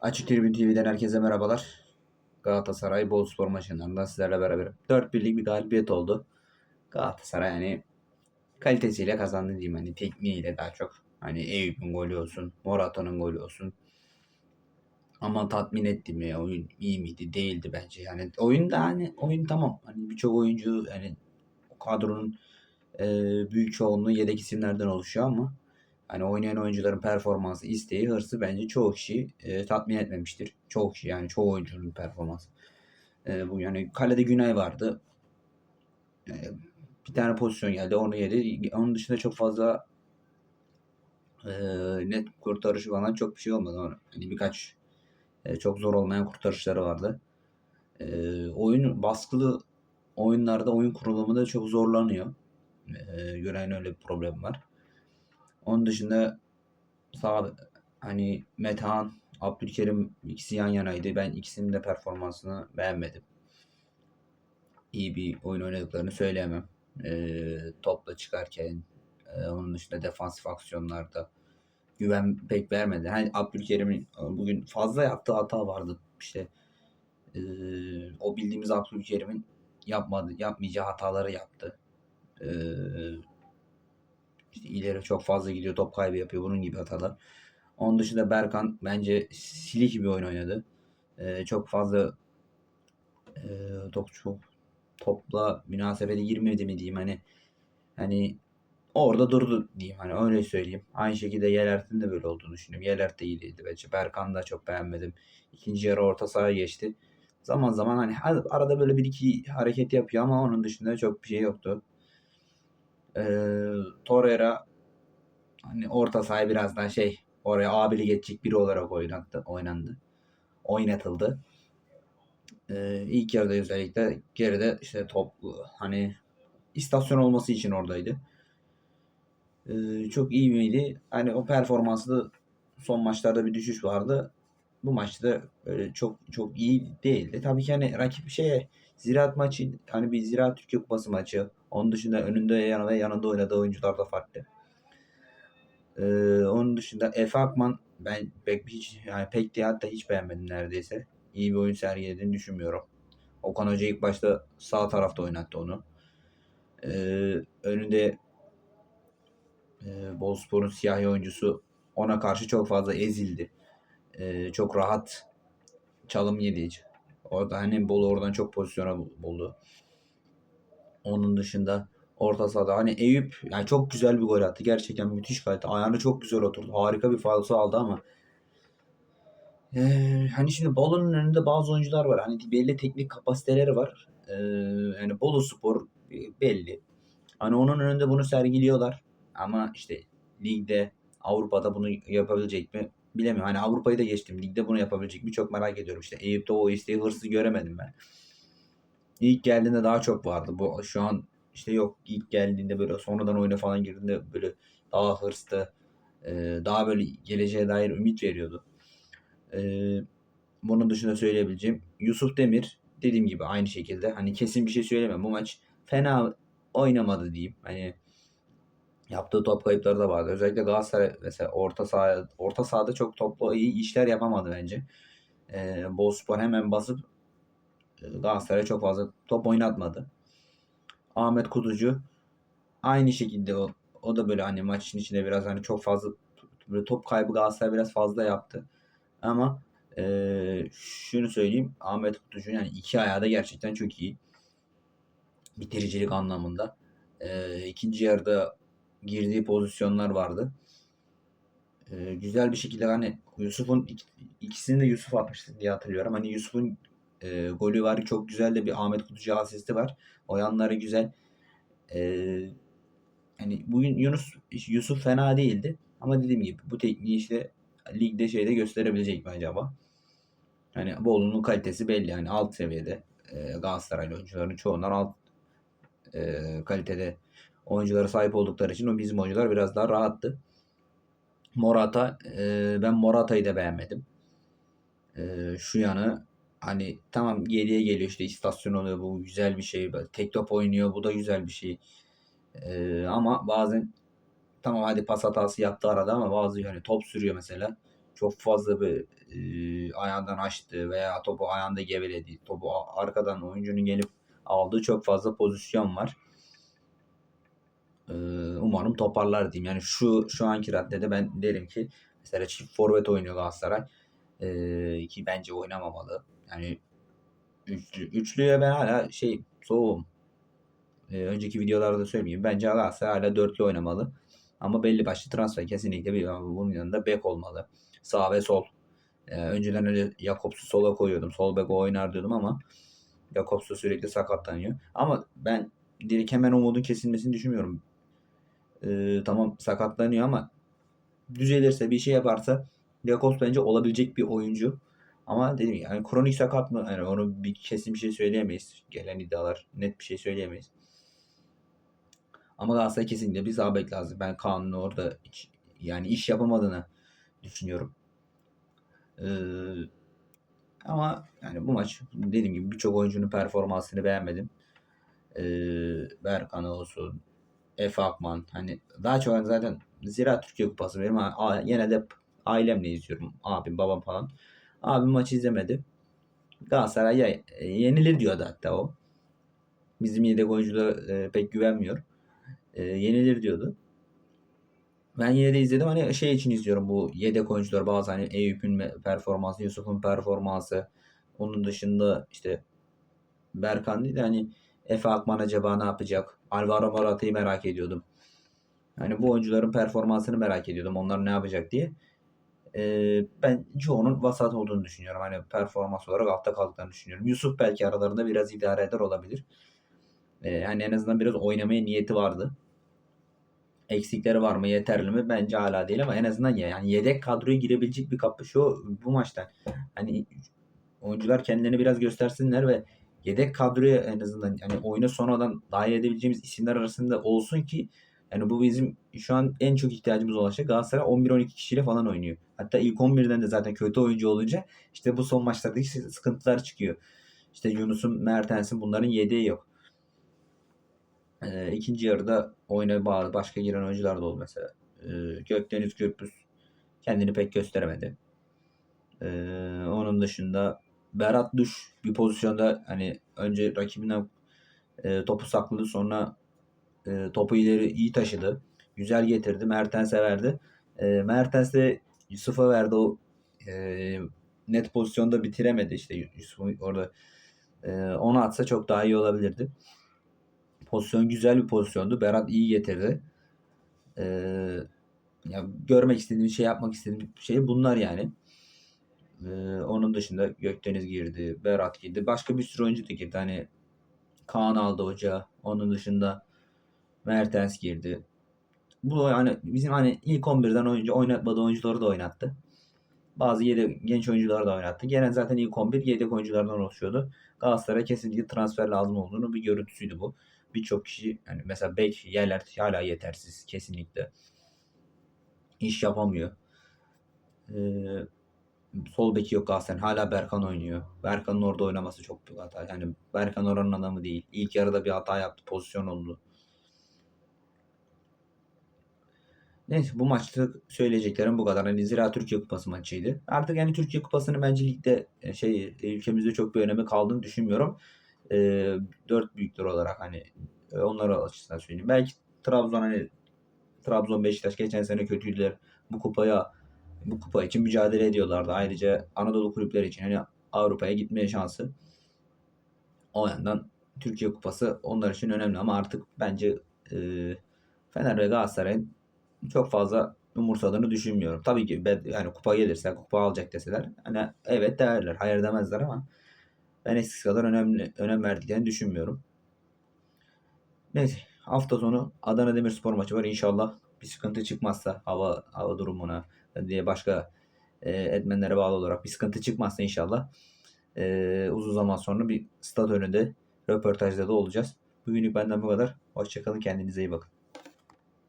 Açık Tribün TV'den herkese merhabalar. Galatasaray Boluspor maçından sizlerle beraber 4 birlik bir galibiyet oldu. Galatasaray hani kalitesiyle kazandı diyeyim hani tekniğiyle daha çok. Hani Eyüp'ün golü olsun, Morata'nın golü olsun. Ama tatmin etti mi? Oyun iyi miydi? Değildi bence. Yani oyun da hani oyun tamam. Hani birçok oyuncu yani kadronun e, büyük çoğunluğu yedek isimlerden oluşuyor ama Hani oynayan oyuncuların performansı, isteği, hırsı bence çoğu kişi e, tatmin etmemiştir. Çoğu kişi yani çoğu oyuncunun performansı. E, bu yani kalede Günay vardı. E, bir tane pozisyon geldi onu yedi. Onun dışında çok fazla e, net kurtarışı falan çok bir şey olmadı. Yani birkaç e, çok zor olmayan kurtarışları vardı. E, oyun baskılı oyunlarda oyun kurulumunda çok zorlanıyor. E, Günay'ın öyle bir problem var. Onun dışında sağ hani Metehan, Abdülkerim ikisi yan yanaydı. Ben ikisinin de performansını beğenmedim. İyi bir oyun oynadıklarını söyleyemem. Ee, topla çıkarken e, onun dışında defansif aksiyonlarda güven pek vermedi. Hani Abdülkerim'in bugün fazla yaptığı hata vardı. İşte e, o bildiğimiz Abdülkerim'in yapmadı, yapmayacağı hataları yaptı. E, işte ileri çok fazla gidiyor, top kaybı yapıyor. Bunun gibi hatalar. Onun dışında Berkan bence silik bir oyun oynadı. Ee, çok fazla e, top çok topla münasebete girmedi mi diyeyim hani hani orada durdu diyeyim hani öyle söyleyeyim. Aynı şekilde Yelert'in de böyle olduğunu düşünüyorum. Yelert de iyiydi bence. Berkan da çok beğenmedim. İkinci yarı orta sahaya geçti. Zaman zaman hani arada böyle bir iki hareket yapıyor ama onun dışında çok bir şey yoktu. Ee, Torreira hani orta sahaya biraz daha şey oraya abili geçecek biri olarak oynattı, oynandı. Oynatıldı. Ee, ilk yarıda özellikle geride işte top hani istasyon olması için oradaydı. Ee, çok iyi miydi? Hani o performanslı son maçlarda bir düşüş vardı. Bu maçta öyle çok çok iyi değildi. Tabii ki hani rakip şeye Ziraat maçı hani bir Ziraat Türkiye Kupası maçı. Onun dışında önünde yana ve yanında oynadığı oyuncular da farklı. Ee, onun dışında Efe Akman ben pek hiç yani pek değil hatta hiç beğenmedim neredeyse. İyi bir oyun sergilediğini düşünmüyorum. Okan Hoca ilk başta sağ tarafta oynattı onu. Ee, önünde e, Boluspor'un siyahi oyuncusu ona karşı çok fazla ezildi. Ee, çok rahat çalım yedi. Orada hani Bolu oradan çok pozisyona buldu. Onun dışında orta sahada hani Eyüp yani çok güzel bir gol attı. Gerçekten müthiş kalite. Ayağını çok güzel oturdu. Harika bir falso aldı ama ee, hani şimdi Bolu'nun önünde bazı oyuncular var. Hani belli teknik kapasiteleri var. Ee, yani Bolu Spor belli. Hani onun önünde bunu sergiliyorlar. Ama işte ligde Avrupa'da bunu yapabilecek mi? Bilemiyorum. Hani Avrupa'yı da geçtim. Ligde bunu yapabilecek mi çok merak ediyorum. İşte Eyüp'te o isteği hırsı göremedim ben. İlk geldiğinde daha çok vardı. Bu şu an işte yok ilk geldiğinde böyle sonradan oyuna falan girdiğinde böyle daha hırslı e, daha böyle geleceğe dair ümit veriyordu. E, bunun dışında söyleyebileceğim Yusuf Demir dediğim gibi aynı şekilde hani kesin bir şey söylemem. Bu maç fena oynamadı diyeyim. Hani Yaptığı top kayıpları da vardı. Özellikle Galatasaray mesela orta saha orta sahada çok toplu iyi işler yapamadı bence. E, Bozspor hemen basıp e, Galatasaray'a çok fazla top oynatmadı. Ahmet Kutucu aynı şekilde o, o da böyle hani maçın içinde biraz hani çok fazla böyle top kaybı Galatasaray biraz fazla yaptı. Ama e, şunu söyleyeyim Ahmet Kutucu yani iki ayağı da gerçekten çok iyi. Bitiricilik anlamında. E, ikinci yarıda girdiği pozisyonlar vardı. Ee, güzel bir şekilde hani Yusuf'un ikisini de Yusuf atmıştı diye hatırlıyorum. Hani Yusuf'un e, golü var. Çok güzel de bir Ahmet Kutucu asisti var. O yanları güzel. Ee, hani bugün Yunus Yusuf fena değildi. Ama dediğim gibi bu tekniği işte ligde şeyde gösterebilecek mi acaba? Hani Bolu'nun kalitesi belli. Yani alt seviyede. E, Galatasaraylı oyuncuların çoğundan alt e, kalitede oyunculara sahip oldukları için o bizim oyuncular biraz daha rahattı. Morata e, ben Morata'yı da beğenmedim. E, şu yanı hani tamam geriye geliyor işte istasyon oluyor bu güzel bir şey. Tek top oynuyor bu da güzel bir şey. E, ama bazen tamam hadi pas hatası yaptı arada ama bazı hani top sürüyor mesela. Çok fazla bir e, ayağından açtı veya topu ayağında geveledi. Topu arkadan oyuncunun gelip aldığı çok fazla pozisyon var. Ee, umarım toparlar diyeyim. Yani şu şu anki raddede ben derim ki mesela çift forvet oynuyor Galatasaray. Ee, ki bence oynamamalı. Yani üçlü, üçlüye ben hala şey soğuğum. Ee, önceki videolarda söyleyeyim. Bence Galatasaray hala dörtlü oynamalı. Ama belli başlı transfer kesinlikle bir bunun yanında bek olmalı. Sağ ve sol. Ee, önceden öyle Jakobs'u sola koyuyordum. Sol bek oynar diyordum ama Jakobs da sürekli sakatlanıyor. Ama ben direkt hemen umudun kesilmesini düşünmüyorum. Ee, tamam sakatlanıyor ama düzelirse bir şey yaparsa Jakobs bence olabilecek bir oyuncu. Ama dedim ya, yani kronik sakat mı? Yani onu bir kesin bir şey söyleyemeyiz. Gelen iddialar net bir şey söyleyemeyiz. Ama Galatasaray kesinlikle bir sağ lazım. Ben Kaan'ın orada hiç, yani iş yapamadığını düşünüyorum. Ee, ama yani bu maç dediğim gibi birçok oyuncunun performansını beğenmedim. Ee, Berkan olsun, Efe Akman hani daha çok zaten Zira Türkiye Kupası benim a- yine de ailemle izliyorum. Abim, babam falan. Abim maçı izlemedi. Galatasaray ya, e, yenilir diyordu hatta o. Bizim yedek oyunculara e, pek güvenmiyor. E, yenilir diyordu. Ben yine de izledim. Hani şey için izliyorum bu yedek oyuncular bazı hani Eyüp'ün performansı, Yusuf'un performansı. Onun dışında işte Berkan değil de hani Efe Akman acaba ne yapacak? Alvaro Morata'yı merak ediyordum. Hani bu oyuncuların performansını merak ediyordum. Onlar ne yapacak diye. Ee, ben çoğunun vasat olduğunu düşünüyorum. Hani performans olarak altta kaldıklarını düşünüyorum. Yusuf belki aralarında biraz idare eder olabilir. Ee, yani en azından biraz oynamaya niyeti vardı. Eksikleri var mı? Yeterli mi? Bence hala değil ama en azından ya yani yedek kadroya girebilecek bir kapı şu bu maçtan. Hani oyuncular kendilerini biraz göstersinler ve yedek kadroya en azından yani oyuna sonradan dahil edebileceğimiz isimler arasında olsun ki yani bu bizim şu an en çok ihtiyacımız olan şey Galatasaray 11-12 kişiyle falan oynuyor. Hatta ilk 11'den de zaten kötü oyuncu olunca işte bu son maçlardaki sıkıntılar çıkıyor. İşte Yunus'un, Mertens'in bunların yedeği yok. Ee, ikinci yarıda oyuna bağlı başka giren oyuncular da oldu mesela. Ee, Gökdeniz Gürbüz kendini pek gösteremedi. Ee, onun dışında Berat Duş bir pozisyonda hani önce rakibinden e, topu sakladı sonra e, topu ileri iyi taşıdı. Güzel getirdi. Mertens'e verdi. E, Mertens de Yusuf'a verdi o e, net pozisyonda bitiremedi işte Yusuf'un orada e, onu atsa çok daha iyi olabilirdi. Pozisyon güzel bir pozisyondu. Berat iyi getirdi. E, ya görmek istediğim şey yapmak istediğim şey bunlar yani. E, onun dışında Gökdeniz girdi, Berat girdi. Başka bir sürü oyuncu da girdi. Hani Kaan aldı hoca. Onun dışında Mertens girdi. Bu yani bizim hani ilk 11'den oyuncu oynatmadığı oyuncuları da oynattı. Bazı yedek genç oyuncular da oynattı. Gelen zaten ilk 11 yedek oyunculardan oluşuyordu. Galatasaray'a kesinlikle transfer lazım olduğunu bir görüntüsüydü bu. Birçok kişi yani mesela bek yerler hala yetersiz kesinlikle. İş yapamıyor. Ee, sol beki yok Galatasaray. Hala Berkan oynuyor. Berkan'ın orada oynaması çok büyük hata. Yani Berkan oranın adamı değil. İlk yarıda bir hata yaptı. Pozisyon oldu. Neyse bu maçta söyleyeceklerim bu kadar. Hani Zira Türkiye Kupası maçıydı. Artık yani Türkiye Kupası'nın bence ligde e, şey ülkemizde çok bir önemi kaldığını düşünmüyorum. E, dört büyükler olarak hani e, onlara açısından söyleyeyim. Belki Trabzon hani Trabzon Beşiktaş geçen sene kötüydüler. Bu kupaya bu kupa için mücadele ediyorlardı. Ayrıca Anadolu kulüpleri için hani Avrupa'ya gitmeye şansı. O yandan Türkiye Kupası onlar için önemli ama artık bence e, Fener ve Galatasaray'ın çok fazla umursadığını düşünmüyorum. Tabii ki yani kupa gelirse kupa alacak deseler hani evet derler. Hayır demezler ama ben eskisi kadar önemli önem verdiklerini düşünmüyorum. Neyse hafta sonu Adana Demirspor maçı var. İnşallah bir sıkıntı çıkmazsa hava hava durumuna diye başka e, etmenlere bağlı olarak bir sıkıntı çıkmazsa inşallah e, uzun zaman sonra bir stat önünde röportajda da olacağız. Bugünlük benden bu kadar. Hoşçakalın kendinize iyi bakın.